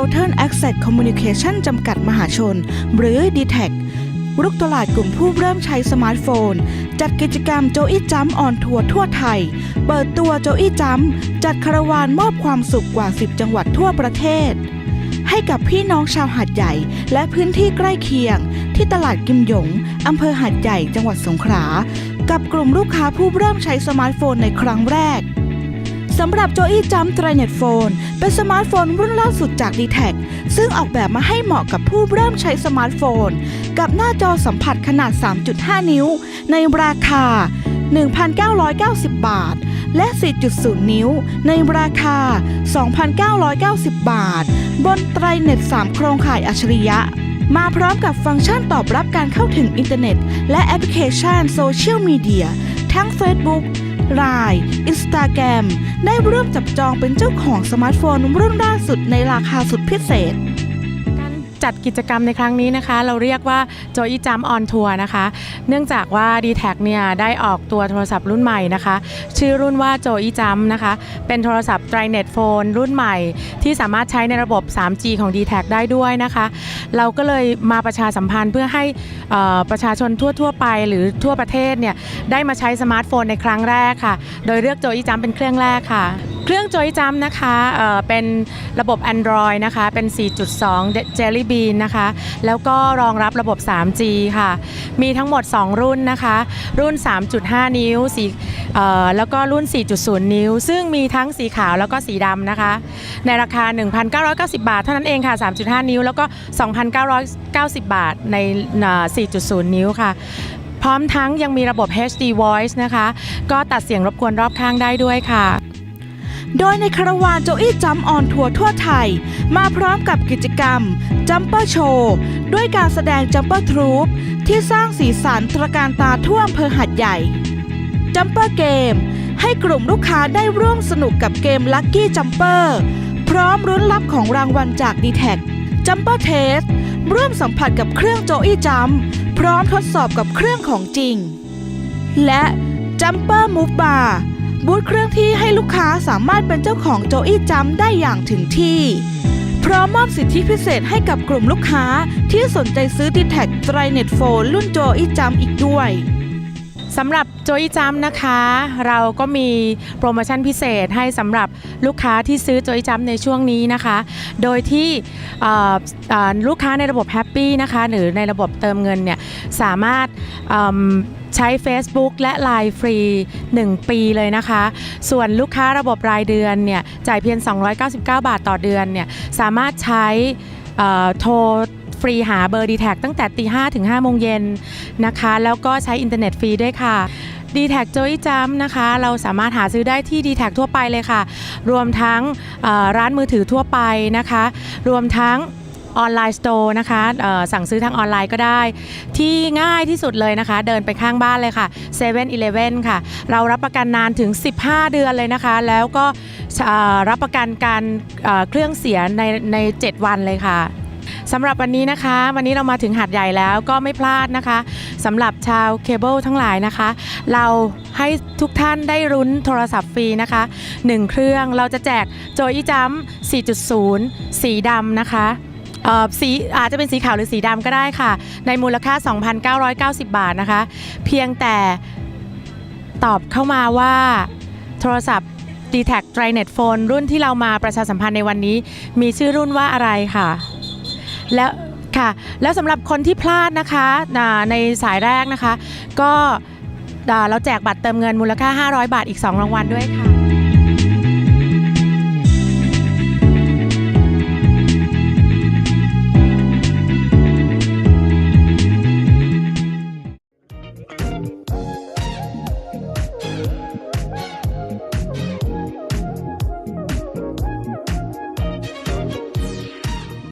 Total Access Communication จำกัดมหาชน หรือ d t แทรุกตลาดกลุ่มผู้เริ่มใช้สมาร์ทโฟน จัดกิจกรรมโจอี้จัมออนทัวร์ทั่วไทย เปิดตัวโจอี้จัมจัดคาราวานมอบความสุขกว่า 10 จังหวัดทั่วประเทศ ให้กับพี่น้องชาวหาดใหญ่ และพื้นที่ใกล้เคียง ที่ตลาดกิมหยงอำเภอหาดใหญ่จังหวัดสงขลากับกลุ่มลูกค้าผู้เริ่มใช้สมาร์ทโฟนในครั้งแรก สำหรับโจอี้จัมไตรเน็ตโฟนเป็นสมาร์ทโฟนรุ่นล่าสุดจาก d t แทซึ่งออกแบบมาให้เหมาะกับผู้เริ่มใช้สมาร์ทโฟน กับหน้าจอสัมผัสขนาด 3.5 นิ้ว ในราคา 1,990 บาท และ 4.0 นิ้ว ในราคา 2,990 บาท บนไตรเน็ต 3 โครงข่ายอัจฉริยะมาพร้อมกับฟังก์ชันตอบรับการเข้าถึงอินเทอร์เน็ต และแอปพลิเคชันโซเชียลมีเดียทั้ง Facebook Line Instagram ได้ร่วมจับจองเป็นเจ้าของสมาร์ทโฟนรุ่นล่าสุดในราคาสุดพิเศษ จัดกิจกรรมในครั้งนี้นะคะ เราเรียกว่าโจอีจัมออนทัวร์นะคะ เนื่องจากว่า d t แทเนี่ยได้ออกตัวโทรศัพท์รุ่นใหม่นะคะ ชื่อรุ่นว่าโจอีจัมนะคะ เป็นโทรศัพท์ไตรเน็ตโฟนรุ่นใหม่ ที่สามารถใช้ในระบบ 3G ของ d t แทได้ด้วยนะคะ เราก็เลยมาประชาสัมพันธ์เพื่อให้ประชาชนทั่ว ๆ ไปหรือทั่วประเทศเนี่ยได้มาใช้สมาร์ทโฟนในครั้งแรกค่ะ โดยเลือกโจอีจัมเป็นเครื่องแรกค่ะ เครื่องจอีจัมนะคะเเป็นระบบ Android นะคะ เป็น 4.2 Jelly Bean นะคะ แล้วก็รองรับระบบ 3G ค่ะ มีทั้งหมด 2 รุ่นนะคะ รุ่น 3.5 นิ้วสีแล้วก็รุ่น 4.0 นิ้ว ซึ่งมีทั้งสีขาวแล้วก็สีดำนะคะ ในราคา 1,990 บาท เท่านั้นเองค่ะ 3.5 นิ้ว แล้วก็ 2,990 บาทในเอ่อ4.0 นิ้วค่ะพร้อมทั้งยังมีระบบ HD Voice นะคะ ก็ตัดเสียงรบกวนรอบข้างได้ด้วยค่ะ โดยในคาราวานโจอี้จัมออนทัวร์ทั่วไทย มาพร้อมกับกิจกรรมจัมเปอร์โชว์ด้วยการแสดงจัมเปอร์ทรูปที่สร้างสีสันตระการตาทั่วอำเภอหัดใหญ่จัมเปอร์เกมให้กลุ่มลูกค้าได้ร่วมสนุกกับเกมลัคกี้จัมเปอร์พร้อมรุ้นรับของรางวัลจาก d t แท็จัมเปอร์เทสร่วมสัมผัสกับเครื่องโจอี้จัมพร้อมทดสอบกับเครื่องของจริง และจัมเปอร์มูฟบาร์ บูธเครื่องที่ให้ลูกค้าสามารถเป็นเจ้าของโจอี้จัมได้อย่างถึงที่ พร้อมมอบสิทธิพิเศษให้กับกลุ่มลูกค้าที่สนใจซื้อดีแท็กไตรเน็ตโฟนรุ่นโจอี้จัมอีกด้วยสำหรับโจยจัมนะคะ เราก็มีโปรโมชั่นพิเศษให้สำหรับลูกค้าที่ซื้อโจยจัมในช่วงนี้นะคะ โดยที่ลูกค้าในระบบแฮปปี้นะคะ หรือในระบบเติมเงินเนี่ยสามารถ ใช้ Facebook และ Line ฟรี 1 ปีเลยนะคะ ส่วนลูกค้าระบบรายเดือนเนี่ยจ่ายเพียง 299 บาทต่อเดือนเนี่ยสามารถใช้โทรฟรีหาเบอร์ d t แท็ตั้งแต่ตี5ถึง5โมงเย็นนะคะ แล้วก็ใช้อินเทอร์เน็ตฟรีด้วยค่ะ d t แท็ก Joy Jump นะคะ เราสามารถหาซื้อได้ที่ d t แท็ทั่วไปเลยค่ะ รวมทั้งร้านมือถือทั่วไปนะคะ รวมทั้ง ออนไลน์สโตร์นะคะสั่งซื้อทางออนไลน์ก็ได้ ที่ง่ายที่สุดเลยนะคะ เดินไปข้างบ้านเลยค่ะ7 e เ e ่ e อค่ะ เรารับประกันนานถึง 15 เดือนเลยนะคะ แล้วก็รับประกันการเเครื่องเสียในใน 7 วันเลยค่ะสำหรับวันนี้นะคะ วันนี้เรามาถึงหาดใหญ่แล้วก็ไม่พลาดนะคะสำหรับชาวเคเบิลทั้งหลายนะคะ เราให้ทุกท่านได้รุ้นโทรศัพท์ฟรีนะคะ 1 เครื่องเราจะแจกโจอีจัม4.0 สีดำนะคะ เอ่อสีอาจจะเป็นสีขาวหรือสีดำก็ได้ค่ะ ในมูลค่า 2,990 บาทนะคะ เพียงแต่ตอบเข้ามาว่าโทรศัพท์ d t แท็ก r i n e t Phone รุ่นที่เรามาประชาสัมพันธ์ในวันนี้ มีชื่อรุ่นว่าอะไรค่ะ แล้วค่ะ แล้วสำหรับคนที่พลาดนะคะอ่าในสายแรกนะคะ ก็อ่าเราแจกบัตรเติมเงินมูลค่า 500 บาทอีก 2 รางวัลด้วยค่ะ